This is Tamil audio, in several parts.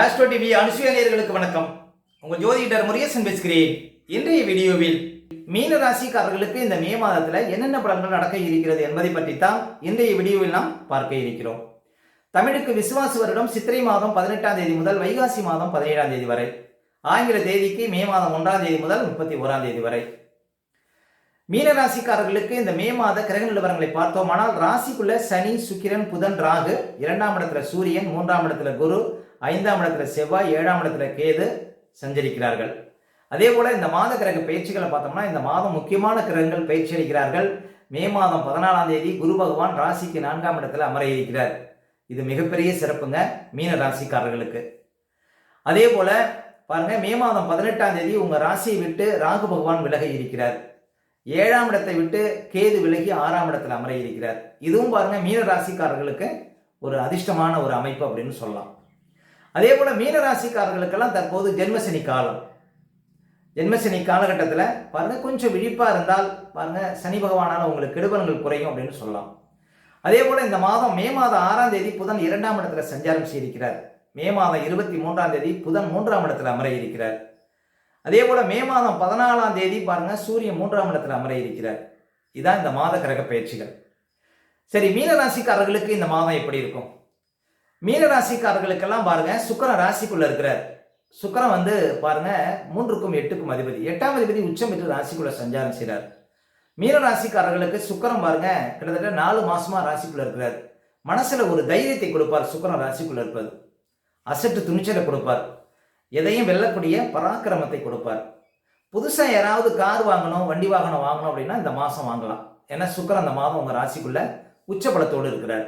ஆஸ்ட்ரோ டிவி அனுசுயநேயர்களுக்கு வணக்கம். உங்கள் ஜோதிடர் முருகேசன் பேசுகிறேன். இன்றைய வீடியோவில் மீன ராசிக்காரர்களுக்கு இந்த மே மாதத்தில் என்னென்ன பலன்கள் நடக்க இருக்கிறது என்பதை பற்றி தான் இன்றைய வீடியோவில் நாம் பார்க்க இருக்கிறோம். தமிழுக்கு விசுவாச வருடம் சித்திரை மாதம் பதினெட்டாம் தேதி முதல் வைகாசி மாதம் பதினேழாம் தேதி வரை. ஆங்கில தேதிக்கு மே மாதம் ஒன்றாம் தேதி முதல் முப்பத்தி ஓராம் தேதி வரை. மீன ராசிக்காரர்களுக்கு இந்த மே மாத கிரக நிலவரங்களை பார்த்தோமானால் ராசிக்குள்ள சனி சுக்கிரன் புதன் ராகு இரண்டாம் இடத்துல சூரியன் மூன்றாம் இடத்துல குரு ஐந்தாம் இடத்துல செவ்வாய் ஏழாம் இடத்துல கேது சஞ்சரிக்கிறார்கள். அதே போல இந்த மாத கிரக பயிற்சிகளை பார்த்தோம்னா இந்த மாதம் முக்கியமான கிரகங்கள் பயிற்சி அளிக்கிறார்கள். மே மாதம் பதினாலாம் தேதி குரு பகவான் ராசிக்கு நான்காம் இடத்துல அமர இருக்கிறார். இது மிகப்பெரிய சிறப்புங்க மீன ராசிக்காரர்களுக்கு. அதே போல பாருங்க மே மாதம் பதினெட்டாம் தேதி உங்க ராசியை விட்டு ராகு பகவான் விலக இருக்கிறார். ஏழாம் இடத்தை விட்டு கேது விலகி ஆறாம் இடத்துல அமர இருக்கிறார். இதுவும் பாருங்க மீன ராசிக்காரர்களுக்கு ஒரு அதிர்ஷ்டமான ஒரு அமைப்பு அப்படின்னு சொல்லலாம். அதே போல் மீனராசிக்காரர்களுக்கெல்லாம் தற்போது ஜென்மசனி காலம். ஜென்மசனி காலகட்டத்தில் பாருங்கள் கொஞ்சம் விழிப்பாக இருந்தால் பாருங்க சனி பகவானால் உங்களுக்கு கெடுபலங்கள் குறையும் அப்படின்னு சொல்லலாம். அதே போல் இந்த மாதம் மே மாதம் ஆறாம் தேதி புதன் இரண்டாம் இடத்துல சஞ்சாரம் செய்திருக்கிறார். மே மாதம் இருபத்தி மூன்றாம் தேதி புதன் மூன்றாம் இடத்துல அமர இருக்கிறார். அதே போல் மே மாதம் பதினாலாம் தேதி பாருங்கள் சூரியன் மூன்றாம் இடத்துல அமர இருக்கிறார். இதான் இந்த மாத கிரக பயிற்சிகள் சரி மீனராசிக்காரர்களுக்கு இந்த மாதம் எப்படி இருக்கும்? மீன ராசிக்காரர்களுக்கெல்லாம் பாருங்க சுக்கரன் ராசிக்குள்ள இருக்கிறார். சுக்கரன் வந்து பாருங்க மூன்றுக்கும் எட்டுக்கும் அதிபதி. எட்டாம் அதிபதி உச்சம் பெற்று ராசிக்குள்ள சஞ்சாரம் செய்கிறார் மீன ராசிக்காரர்களுக்கு பாருங்க கிட்டத்தட்ட நாலு மாசமா ராசிக்குள்ள இருக்கிறார். மனசுல ஒரு தைரியத்தை கொடுப்பார் சுக்கரன் ராசிக்குள்ள இருப்பது. அசட்டு துணிச்சலை கொடுப்பார். எதையும் வெல்லக்கூடிய பராக்கிரமத்தை கொடுப்பார். புதுசாக யாராவது கார் வாங்கணும் வண்டி வாகனம் வாங்கணும் அப்படின்னா இந்த மாதம் வாங்கலாம். ஏன்னா சுக்கரன் அந்த மாதம் உங்கள் ராசிக்குள்ள உச்சபலத்தோடு இருக்கிறார்.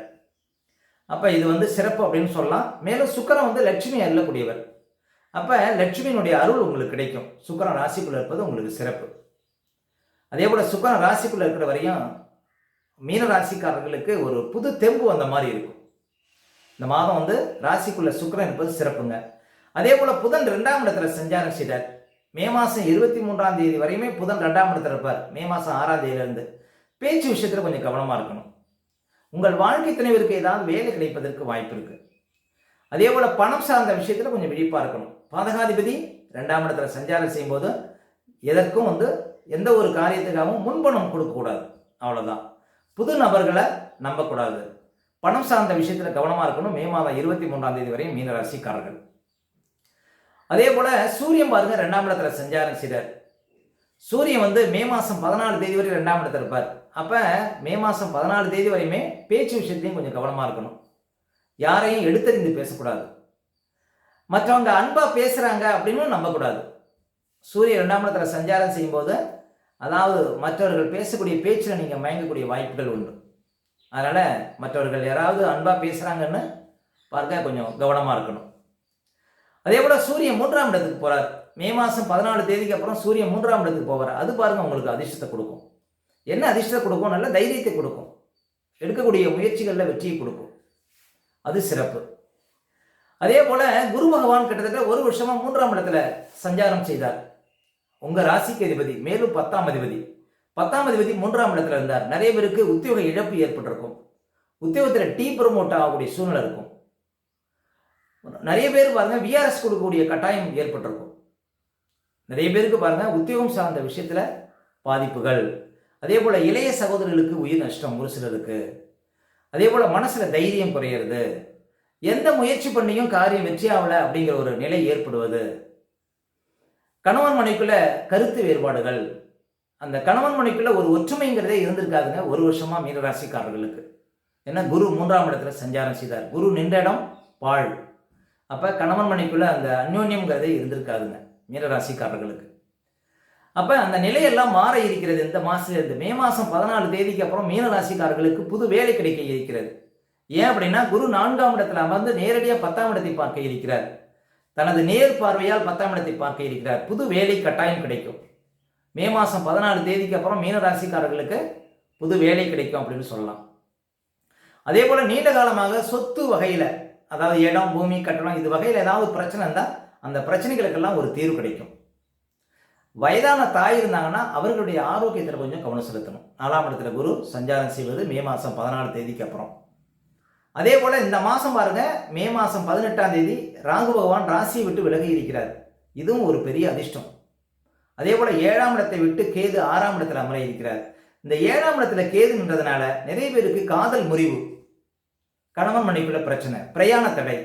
அப்போ இது வந்து சிறப்பு அப்படின்னு சொல்லலாம். மேலும் சுக்கரன் வந்து லட்சுமி அல்லக்கூடியவர் அப்போ லட்சுமியினுடைய அருள் உங்களுக்கு கிடைக்கும். சுக்கரன் ராசிக்குள்ள இருப்பது உங்களுக்கு சிறப்பு. அதே போல் சுக்கரன் ராசிக்குள்ள இருக்கிற வரையும் மீன ராசிக்காரர்களுக்கு ஒரு புது தெம்பு வந்த மாதிரி இருக்கும். இந்த மாதம் வந்து ராசிக்குள்ள சுக்கரன் இருப்பது சிறப்புங்க. அதே போல் புதன் ரெண்டாம் இடத்துல செஞ்சாரம் செய்தார். மே மாதம் இருபத்தி மூன்றாம் தேதி வரையுமே புதன் ரெண்டாம் இடத்துல இருப்பார். மே மாதம் ஆறாம் தேதியிலேருந்து. பேச்சு விஷயத்தில் கொஞ்சம் கவனமாக இருக்கணும். உங்கள் வாழ்க்கை துணைவருக்கு ஏதாவது வேலை கிடைப்பதற்கு வாய்ப்பு இருக்கு. அதே போல பணம் சார்ந்த விஷயத்தில் கொஞ்சம் விழிப்பா இருக்கணும். பாதகாதிபதி ரெண்டாம் இடத்துல சஞ்சாரம் செய்யும்போது எதற்கும் வந்து எந்த ஒரு காரியத்துக்காகவும் முன்பணம் கொடுக்கக்கூடாது. அவ்வளோதான் புது நபர்களை நம்பக்கூடாது. பணம் சார்ந்த விஷயத்தில் கவனமாக இருக்கணும். மே மாதம் இருபத்தி மூன்றாம் தேதி வரையும் மீனராசிக்காரர்கள். அதே போல சூரியன் பாருங்க ரெண்டாம் இடத்துல சஞ்சாரம் செய்தார். சூரியன் வந்து மே மாதம் பதினாலு தேதி வரை ரெண்டாம் இடத்துல இருப்பார். அப்போ மே மாதம் பதினாலு தேதி வரையுமே பேச்சு விஷயத்தையும் கொஞ்சம் கவனமாக இருக்கணும். யாரையும் எடுத்தறிந்து பேசக்கூடாது. மற்றவங்க அன்பாக பேசுகிறாங்க அப்படின்னு நம்பக்கூடாது. சூரியன் ரெண்டாம் இடத்துல சஞ்சாரம் செய்யும்போது அதாவது மற்றவர்கள் பேசக்கூடிய பேச்சில் நீங்கள் மயங்கக்கூடிய வாய்ப்புகள் உண்டு. அதனால் மற்றவர்கள் யாராவது அன்பாக பேசுகிறாங்கன்னு பார்க்க கொஞ்சம் கவனமாக இருக்கணும். அதே போல் சூரியன் மூன்றாம் இடத்துக்கு போகிறார் மே மாதம் பதினாலு தேதிக்கு அப்புறம் சூரியன் மூன்றாம் இடத்துக்கு போவார். அது பாருங்க உங்களுக்கு அதிர்ஷ்டத்தை கொடுக்கும். என்ன அதிர்ஷ்டத்தை கொடுக்கும்? நல்ல தைரியத்தை கொடுக்கும். எடுக்கக்கூடிய முயற்சிகளில் வெற்றியை கொடுக்கும். அது சிறப்பு. அதே போல குரு பகவான் கிட்டத்தட்ட ஒரு வருஷமா மூன்றாம் இடத்துல சஞ்சாரம் செய்தார். உங்க ராசிக்கு அதிபதி மேலும் பத்தாம் அதிபதி. பத்தாம் அதிபதி மூன்றாம் இடத்துல இருந்தார். நிறைய பேருக்கு உத்தியோக இழப்பு ஏற்பட்டிருக்கும். உத்தியோகத்தில் டீ ப்ரொமோட் ஆகக்கூடிய சூழ்நிலை இருக்கும். நிறைய பேர் பாருங்க விஆர்எஸ் கொடுக்கக்கூடிய கட்டாயம் ஏற்பட்டிருக்கும். நிறைய பேருக்கு பாருங்கள் உத்தியோகம் சார்ந்த விஷயத்தில் பாதிப்புகள். அதே போல் இளைய சகோதரர்களுக்கு உயிர் நஷ்டம் ஒரு சிலருக்கு. அதே போல் மனசில் தைரியம் குறையிறது. எந்த முயற்சி பண்ணியும் காரியம் வெற்றி அப்படிங்கிற ஒரு நிலை ஏற்படுவது. கணவன் மனைக்குள்ள கருத்து வேறுபாடுகள். அந்த கணவன் மனைக்குள்ள ஒரு ஒற்றுமைங்கிறதே இருந்திருக்காதுங்க ஒரு வருஷமா மீனராசிக்காரர்களுக்கு. ஏன்னா குரு மூன்றாம் இடத்துல சஞ்சாரம் செய்தார். குரு நின்ற இடம் பாழ். அப்போ கணவன் மனைக்குள்ள அந்த அந்யோன்யம்ங்கிறதே இருந்திருக்காதுங்க. மீனராசிக்காரர்களுக்கு. அப்போ அந்த நிலையெல்லாம் மாற இருக்கிறது. இந்த மாதம் இந்த மே மாதம் பதினாலு தேதிக்கு அப்புறம் மீனராசிக்காரர்களுக்கு புது வேலை கிடைக்க இருக்கிறது. ஏன் அப்படின்னா குரு நான்காம் இடத்துல அமர்ந்து நேரடியாக பத்தாம் இடத்தை பார்க்க இருக்கிறார். தனது நேர் பார்வையால் பத்தாம் இடத்தை பார்க்க இருக்கிறார். புது வேலை கட்டாயம் கிடைக்கும். மே மாதம் பதினாலு தேதிக்கு அப்புறம் மீனராசிக்காரர்களுக்கு புது வேலை கிடைக்கும் அப்படின்னு சொல்லலாம். அதே போல் நீண்ட காலமாக சொத்து வகையில் அதாவது இடம் பூமி கட்டணம் இது வகையில் ஏதாவது பிரச்சனை இருந்தால் அந்த பிரச்சனைகளுக்கெல்லாம் ஒரு தீர்வு கிடைக்கும். வயதான தாய் இருந்தாங்கன்னா அவர்களுடைய ஆரோக்கியத்தில் கொஞ்சம் கவனம் செலுத்தணும். நாலாம் இடத்துல குரு சஞ்சாரம் செய்வது மே மாதம் பதினாலு தேதிக்கு அப்புறம். அதே போல் இந்த மாதம் பாருங்கள் மே மாதம் பதினெட்டாம் தேதி ராகு பகவான் ராசியை விட்டு விலகி இருக்கிறார். இதுவும் ஒரு பெரிய அதிர்ஷ்டம். அதே போல் ஏழாம் இடத்தை விட்டு கேது ஆறாம் இடத்தில் அமர இருக்கிறார். இந்த ஏழாம் இடத்துல கேதுன்றதுனால நிறைய பேருக்கு காதல் முறிவு கணவன் மனைவிக்குள்ள பிரச்சனை பிரயாண தடை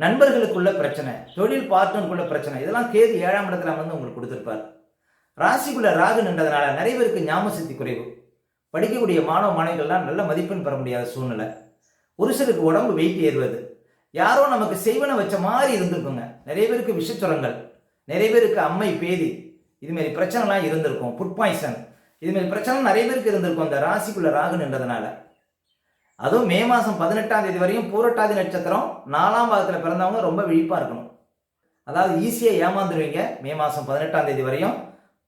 நண்பர்களுக்குள்ள பிரச்சனை தொழில் பார்ட்னருக்குள்ள பிரச்சனை இதெல்லாம் கேது ஏழாம் இடத்துல வந்து உங்களுக்கு கொடுத்துருப்பார். ராசிக்குள்ள ராகு நின்றதுனால நிறைய பேருக்கு ஞாபக சக்தி குறைவு. படிக்கக்கூடிய மாணவ மாணவிகள்லாம் நல்ல மதிப்பெண் பெற முடியாத சூழ்நிலை. ஒரு சிலருக்கு உடம்பு வெயிட் ஏறுவது. யாரோ நமக்கு செய்வன வச்ச மாதிரி இருந்திருக்குங்க. நிறைய பேருக்கு விஷச்சுரங்கள். நிறைய பேருக்கு அம்மை பேதி. இதுமாரி பிரச்சனைலாம் இருந்திருக்கும். ஃபுட் பாய்சன் இதுமாரி பிரச்சனை நிறைய பேருக்கு இருந்திருக்கும் அந்த ராசிக்குள்ள ராகு நின்றதுனால. அதுவும் மே மாதம் பதினெட்டாம் தேதி வரையும் பூரட்டாதி நட்சத்திரம் நாலாம் பாகத்தில் பிறந்தவங்க ரொம்ப விழிப்பாக இருக்கணும். அதாவது ஈஸியாக ஏமாந்துருவீங்க. மே மாதம் பதினெட்டாம் தேதி வரையும்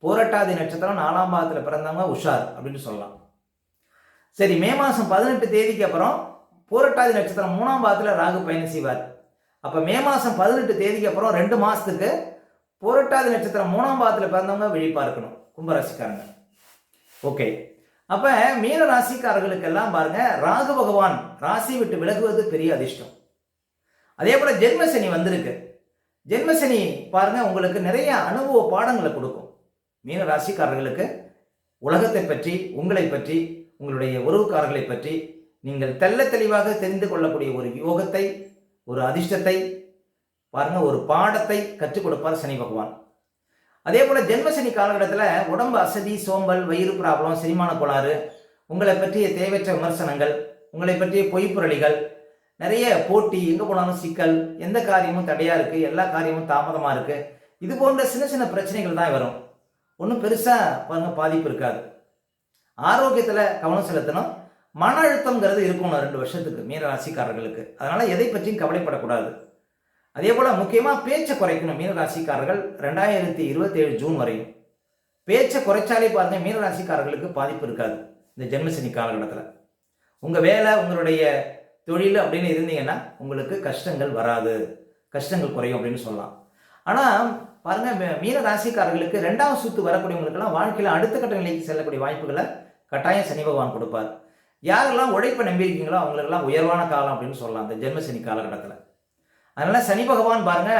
பூரட்டாதி நட்சத்திரம் நாலாம் பாகத்தில் பிறந்தவங்க உஷார் அப்படின்னு சொல்லலாம். சரி மே மாதம் பதினெட்டு தேதிக்கு அப்புறம் பூரட்டாதி நட்சத்திரம் மூணாம் பாகத்தில் ராகு பயணம் செய்வார். அப்போ மே மாதம் பதினெட்டு தேதிக்கு அப்புறம் ரெண்டு மாதத்துக்கு பூரட்டாதி நட்சத்திரம் மூணாம் பாகத்தில் பிறந்தவங்க விழிப்பாக இருக்கணும். கும்பராசிக்காரங்க. ஓகே. அப்போ மீன ராசிக்காரர்களுக்கெல்லாம் பாருங்க ராகு பகவான் ராசி விட்டு விலகுவது பெரிய அதிர்ஷ்டம். அதே போல ஜென்மசனி வந்திருக்கு. ஜென்மசனி பாருங்க உங்களுக்கு நிறைய அனுபவ பாடங்களை கொடுக்கும். மீன ராசிக்காரர்களுக்கு உலகத்தை பற்றி உங்களை பற்றி உங்களுடைய உறவுக்காரர்களை பற்றி நீங்கள் தெள்ள தெளிவாக தெரிந்து கொள்ளக்கூடிய ஒரு யோகத்தை ஒரு அதிர்ஷ்டத்தை பாருங்க ஒரு பாடத்தை கற்றுக் கொடுப்பார் சனி பகவான். அதே போல ஜென்மசனி காலகட்டத்தில் உடம்பு அசதி சோம்பல் வயிறு ப்ராப்ளம் செரிமான கோளாறு உங்களை பற்றிய தேவையற்ற விமர்சனங்கள் உங்களை பற்றிய பொய்ப்புரளிகள் நிறைய போட்டி எங்கே போனாலும் சிக்கல் எந்த காரியமும் தடையாக இருக்குது எல்லா காரியமும் தாமதமாக இருக்குது இது போன்ற சின்ன சின்ன பிரச்சனைகள் தான் வரும். ஒன்றும் பெருசாக பாருங்க பாதிப்பு இருக்காது. ஆரோக்கியத்தில் கவனம் செலுத்தணும். மன அழுத்தங்கிறது இருக்கணும் ரெண்டு வருஷத்துக்கு மீன ராசிக்காரர்களுக்கு அதனால் எதை பற்றியும் கவலைப்படக்கூடாது. அதே போல் முக்கியமாக பேச்சை குறைக்கணும். மீனராசிக்காரர்கள் ரெண்டாயிரத்தி இருபத்தேழு ஜூன் வரையும் பேச்சை குறைச்சாலே பார்த்தா மீனராசிக்காரர்களுக்கு பாதிப்பு இருக்காது இந்த ஜென்மசனி காலகட்டத்தில். உங்கள் வேலை உங்களுடைய தொழில் அப்படின்னு இருந்தீங்கன்னா உங்களுக்கு கஷ்டங்கள் வராது. கஷ்டங்கள் குறையும் அப்படின்னு சொல்லலாம். ஆனால் பாருங்க மீன ராசிக்காரர்களுக்கு ரெண்டாவது சுத்து வரக்கூடியவங்களுக்கெல்லாம் வாழ்க்கையில் அடுத்த கட்ட நிலைக்கு செல்லக்கூடிய வாய்ப்புகளை கட்டாயம் சனி பகவான் கொடுப்பார். யாரெல்லாம் உழைப்பை நம்பியிருக்கீங்களோ அவங்களுக்கெல்லாம் உயர்வான காலம் அப்படின்னு சொல்லலாம் இந்த ஜென்மசனி காலகட்டத்தில். அதனால் சனி பகவான் பாருங்க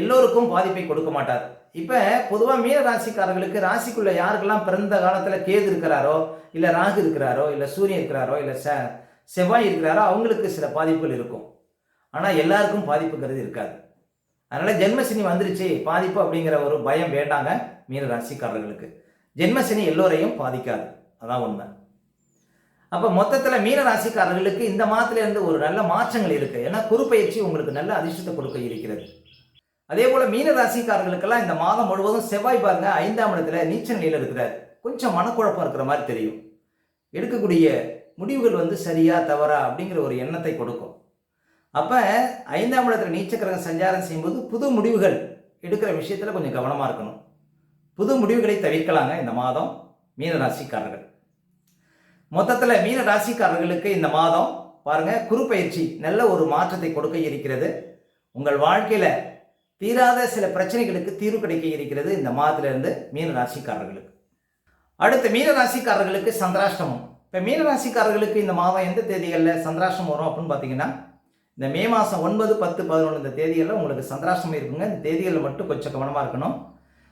எல்லோருக்கும் பாதிப்பை கொடுக்க மாட்டார். இப்போ பொதுவாக மீன ராசிக்காரர்களுக்கு ராசிக்குள்ள யாருக்கெல்லாம் பிறந்த காலத்தில் கேது இருக்கிறாரோ இல்லை ராகு இருக்கிறாரோ இல்லை சூரியன் இருக்கிறாரோ இல்லை செ செவ்வாய் இருக்கிறாரோ அவங்களுக்கு சில பாதிப்புகள் இருக்கும். ஆனால் எல்லாருக்கும் பாதிப்புங்கிறது இருக்காது. அதனால் ஜென்மசனி வந்துருச்சு பாதிப்பு அப்படிங்கிற ஒரு பயம் வேண்டாங்க மீன ராசிக்காரர்களுக்கு. ஜென்மசனி எல்லோரையும் பாதிக்காது. அதான் உண்மை. அப்போ மொத்தத்தில் மீன ராசிக்காரர்களுக்கு இந்த மாதத்துலேருந்து ஒரு நல்ல மாற்றங்கள் இருக்குது ஏன்னா குறுப்பயிற்சி உங்களுக்கு நல்ல அதிர்ஷ்டத்தை கொடுக்க இருக்கிறது. அதே போல் மீன ராசிக்காரர்களுக்கெல்லாம் இந்த மாதம் முழுவதும் செவ்வாய் பாருங்க ஐந்தாம் இடத்துல நீச்ச நிலையில் இருக்கிறார். கொஞ்சம் மனக்குழப்பம் இருக்கிற மாதிரி தெரியும். எடுக்கக்கூடிய முடிவுகள் வந்து சரியா தவறா அப்படிங்கிற ஒரு எண்ணத்தை கொடுக்கும். அப்போ ஐந்தாம் இடத்துல நீச்சக்கிரகம் சஞ்சாரம் செய்யும்போது புது முடிவுகள் எடுக்கிற விஷயத்தில் கொஞ்சம் கவனமாக இருக்கணும். புது முடிவுகளை தவிர்க்கலாங்க இந்த மாதம் மீன ராசிக்காரர்கள் மொத்தத்தில் மீன ராசிக்காரர்களுக்கு இந்த மாதம் பாருங்க குரு பயிற்சி நல்ல ஒரு மாற்றத்தை கொடுக்க இருக்கிறது. உங்கள் வாழ்க்கையில தீராத சில பிரச்சனைகளுக்கு தீர்வு கிடைக்க இருக்கிறது இந்த மாதத்திலிருந்து மீன ராசிக்காரர்களுக்கு. அடுத்து மீன ராசிக்காரர்களுக்கு சந்திராஷ்டமம். இப்போ மீன ராசிக்காரர்களுக்கு இந்த மாதம் எந்த தேதிகளில் சந்திராஷ்டம் வரும் அப்படின்னு பார்த்தீங்கன்னா இந்த மே மாதம் ஒன்பது பத்து பதினொன்று இந்த தேதிகளில் உங்களுக்கு சந்திராஷ்டம் இருக்குங்க. இந்த தேதிகளில் மட்டும் கொஞ்சம் கவனமாக இருக்கணும்.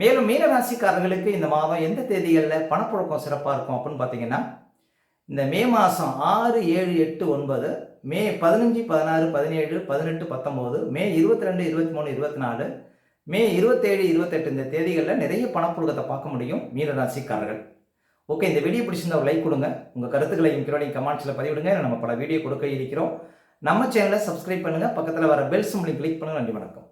மேலும் மீனராசிக்காரர்களுக்கு இந்த மாதம் எந்த தேதிகளில் பணப்புழக்கம் சிறப்பாக இருக்கும் அப்படின்னு பார்த்தீங்கன்னா இந்த மே மாதம் ஆறு ஏழு எட்டு ஒன்பது மே பதினஞ்சு பதினாறு பதினேழு பதினெட்டு பத்தொம்போது மே இருபத்தி ரெண்டு இருபத்தி மூணு இருபத்தி நாலு மே இருபத்தேழு இருபத்தெட்டு இந்த தேதிகளில் நிறைய பணப்புழக்கத்தை பார்க்க முடியும் மீனராசிக்காரர்கள். ஓகே இந்த வீடியோ பிடிச்சிருந்தா ஒரு லைக் கொடுங்க. உங்கள் கருத்துக்களை கீழே கமெண்ட்ஸில் பதிவிடுங்க. நம்ம பல வீடியோ கொடுக்க இருக்கிறோம். நம்ம சேனலை சப்ஸ்கிரைப் பண்ணுங்கள் பக்கத்தில் வர பெல் சிம்பிளையும் கிளிக் பண்ணுங்கள் நன்றி வணக்கம்.